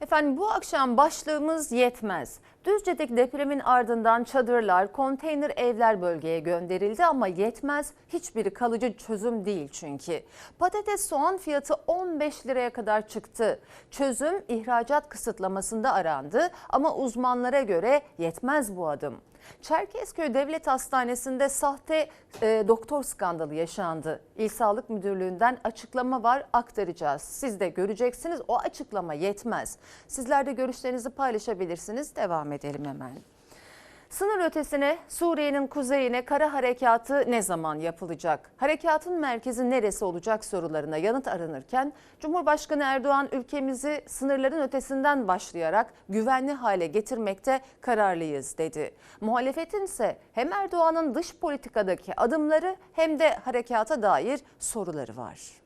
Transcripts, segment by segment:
Efendim bu akşam başlığımız yetmez. Düzce'deki depremin ardından çadırlar, konteyner evler bölgeye gönderildi ama yetmez. Hiçbiri kalıcı çözüm değil çünkü. Patates soğan fiyatı 15 liraya kadar çıktı. Çözüm ihracat kısıtlamasında arandı ama uzmanlara göre yetmez bu adım. Çerkezköy Devlet Hastanesi'nde sahte e, doktor skandalı yaşandı. İl Sağlık Müdürlüğü'nden açıklama var aktaracağız. Siz de göreceksiniz o açıklama yetmez. Sizler de görüşlerinizi paylaşabilirsiniz. Devam edelim hemen. Sınır ötesine Suriye'nin kuzeyine kara harekatı ne zaman yapılacak? Harekatın merkezi neresi olacak sorularına yanıt aranırken Cumhurbaşkanı Erdoğan ülkemizi sınırların ötesinden başlayarak güvenli hale getirmekte kararlıyız dedi. Muhalefetin ise hem Erdoğan'ın dış politikadaki adımları hem de harekata dair soruları var.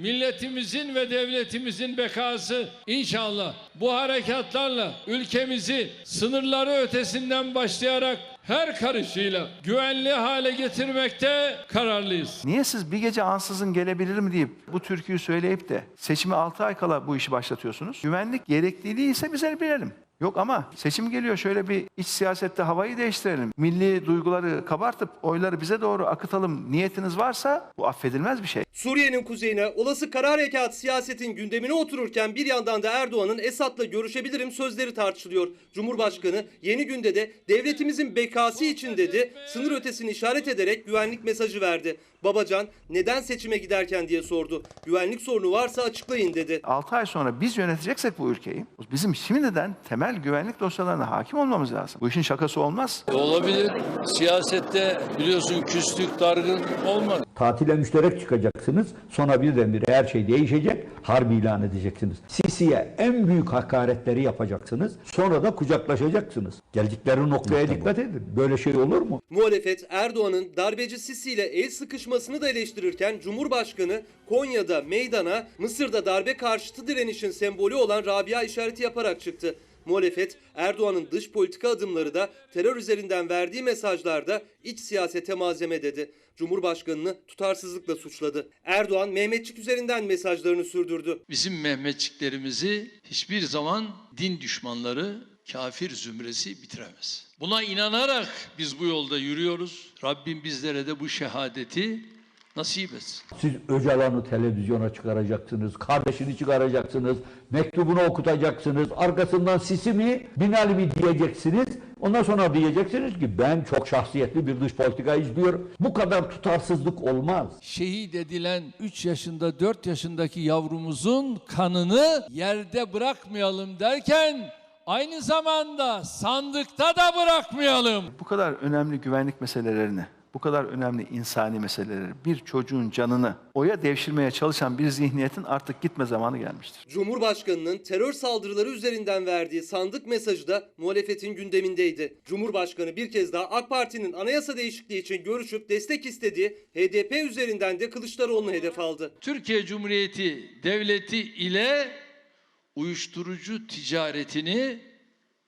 Milletimizin ve devletimizin bekası inşallah bu harekatlarla ülkemizi sınırları ötesinden başlayarak her karışıyla güvenli hale getirmekte kararlıyız. Niye siz bir gece ansızın gelebilirim deyip bu türküyü söyleyip de seçime 6 ay kala bu işi başlatıyorsunuz? Güvenlik gerekliliği ise biz el bilelim. Yok ama seçim geliyor şöyle bir iç siyasette havayı değiştirelim. Milli duyguları kabartıp oyları bize doğru akıtalım niyetiniz varsa bu affedilmez bir şey. Suriye'nin kuzeyine olası kara harekat siyasetin gündemine otururken bir yandan da Erdoğan'ın Esad'la görüşebilirim sözleri tartışılıyor. Cumhurbaşkanı yeni günde de devletimizin bekası için dedi sınır ötesini işaret ederek güvenlik mesajı verdi. Babacan neden seçime giderken diye sordu. Güvenlik sorunu varsa açıklayın dedi. 6 ay sonra biz yöneteceksek bu ülkeyi bizim şimdiden temel güvenlik dosyalarına hakim olmamız lazım. Bu işin şakası olmaz. Olabilir. Siyasette biliyorsun küslük, dargın olmadı. Tatile müşterek çıkacaksınız. Sonra birdenbire her şey değişecek. Harbi ilan edeceksiniz. Sisi'ye en büyük hakaretleri yapacaksınız. Sonra da kucaklaşacaksınız. Geldikleri noktaya dikkat edin. Böyle şey olur mu? Muhalefet Erdoğan'ın darbeci Sisi ile el sıkışmasını da eleştirirken Cumhurbaşkanı Konya'da meydana Mısır'da darbe karşıtı direnişin sembolü olan Rabia işareti yaparak çıktı. Muhalefet Erdoğan'ın dış politika adımları da terör üzerinden verdiği mesajlarda iç siyasete malzeme dedi. Cumhurbaşkanını tutarsızlıkla suçladı. Erdoğan Mehmetçik üzerinden mesajlarını sürdürdü. Bizim Mehmetçiklerimizi hiçbir zaman din düşmanları, kafir zümresi bitiremez. Buna inanarak biz bu yolda yürüyoruz. Rabbim bizlere de bu şehadeti nasip etsin. Siz Öcalan'ı televizyona çıkaracaksınız, kardeşini çıkaracaksınız, mektubunu okutacaksınız, arkasından Sisi mi, Binali mi diyeceksiniz. Ondan sonra diyeceksiniz ki ben çok şahsiyetli bir dış politika izliyorum. Bu kadar tutarsızlık olmaz. şehit edilen 3 yaşında 4 yaşındaki yavrumuzun kanını yerde bırakmayalım derken aynı zamanda sandıkta da bırakmayalım. Bu kadar önemli güvenlik meselelerini, bu kadar önemli insani meseleleri, bir çocuğun canını oya devşirmeye çalışan bir zihniyetin artık gitme zamanı gelmiştir. Cumhurbaşkanının terör saldırıları üzerinden verdiği sandık mesajı da muhalefetin gündemindeydi. Cumhurbaşkanı bir kez daha AK Parti'nin anayasa değişikliği için görüşüp destek istediği HDP üzerinden de Kılıçdaroğlu'nu hedef aldı. Türkiye Cumhuriyeti Devleti ile uyuşturucu ticaretini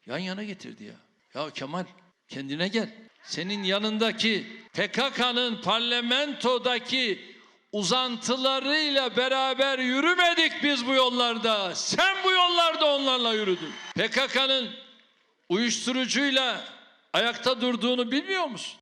yan yana getirdi ya. Ya Kemal kendine gel. Senin yanındaki PKK'nın parlamentodaki uzantılarıyla beraber yürümedik biz bu yollarda. Sen bu yollarda onlarla yürüdün. PKK'nın uyuşturucuyla ayakta durduğunu bilmiyor musun?